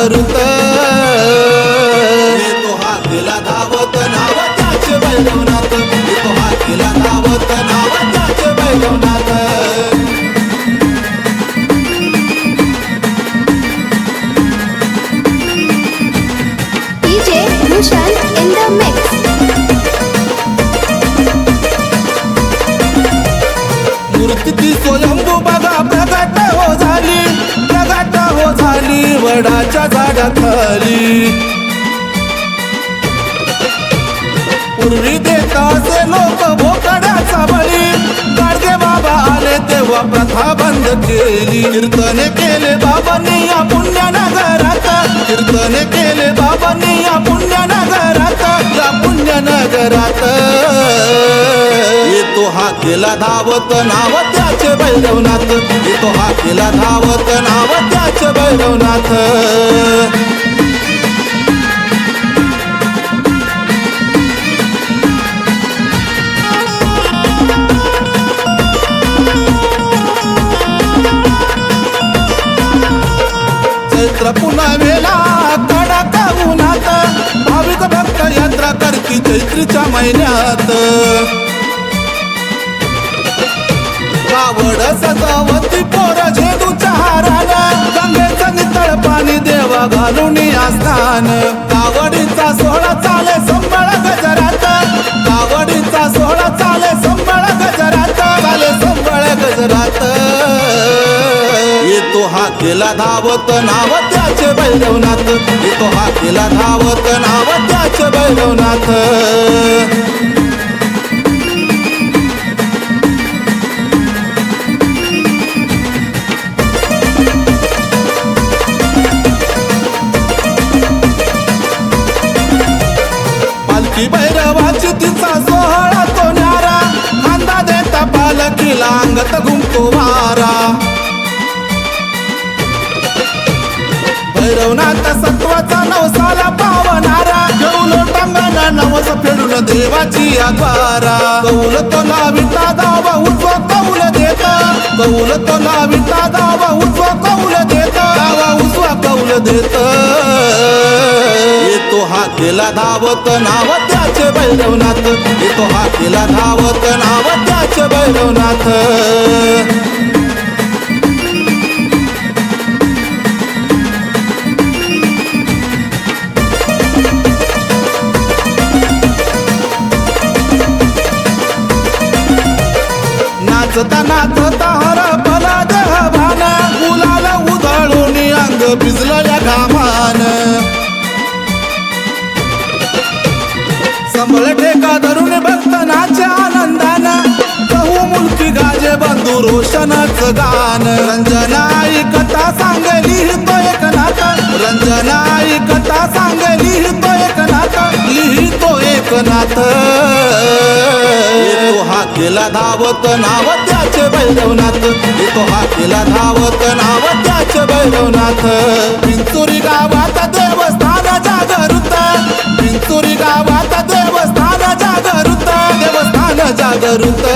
जागृत माझ्या खाली. पूर्वी देताचे लोक भोकड्याचा बळी. गाडगे बाबा आले तेव्हा प्रथा बंद केली. कीर्तने केले बाबांनी या पुण्य नगरात कीर्तने केले बाबांनी या पुण्य नगरात या पुण्य नगरात येतो हा केला धावत नाव त्याचे बैरवनाथ. येतो हा केला धावत नाव त्याचे बैरवनाथ. चैत्र पुन्हा वेला कडक उन्हात भाविक भक्त यात्रा करती चैत्रीच्या महिन्यात. कावड सजावती पोर झेंडूच्या हाराला. गंगेचं नितळ पाणी देवा घालून आस्थान कावडीचा सोहळा चाले संबळ गजरात. कावडीचा सोहळा चाले संबळ गजरात. चाले संबळ गजरात. हातीला केला धावत नाव त्याचे भैरवनाथ येतो हातीला धावत नाव त्याचे भैरवनाथ पालखी भैरवाची तिचा सोहळा तो न्यारा. खांदा देता पालखीला अंगत घुमतो वारा. भैरवनाथ सत्वाचा नवसाला पावणारा. गौल टांगाना नवस फेडून देवाची आद्वारा. कौल तो विटा दावा उजवा कौल देता. कौल तो विटा दावा उजवा कौल देता. दावा उजवा कौल देत. येतो हा केला धावत नाव त्याचे बैरवनाथ. येतो हा केला धावत नाव त्याचे बैरवनाथ. नाचता नाचता हर पला देह भान मुलाला उधळून अंग भिजलं या घामान. संभळ ठेका धरून भक्तनाच्या नाचे आनंदान. कहू मुलकी गाजे बंधू रोशनच गान. रंजना ऐकता सांगली तो एक नाथ रंजना ऐकता सांगली तो एक नाथ लिहितो एक नाथ तो हा केला धावत नाव त्याचे बैरवनाथ. येतो हा केला धावत नाव त्याचे बैरवनाथ. पिंचुरी गावात देवस्थान जागृत. पिंचुरी गावात देवस्थान जागृत देवस्थान जागृत.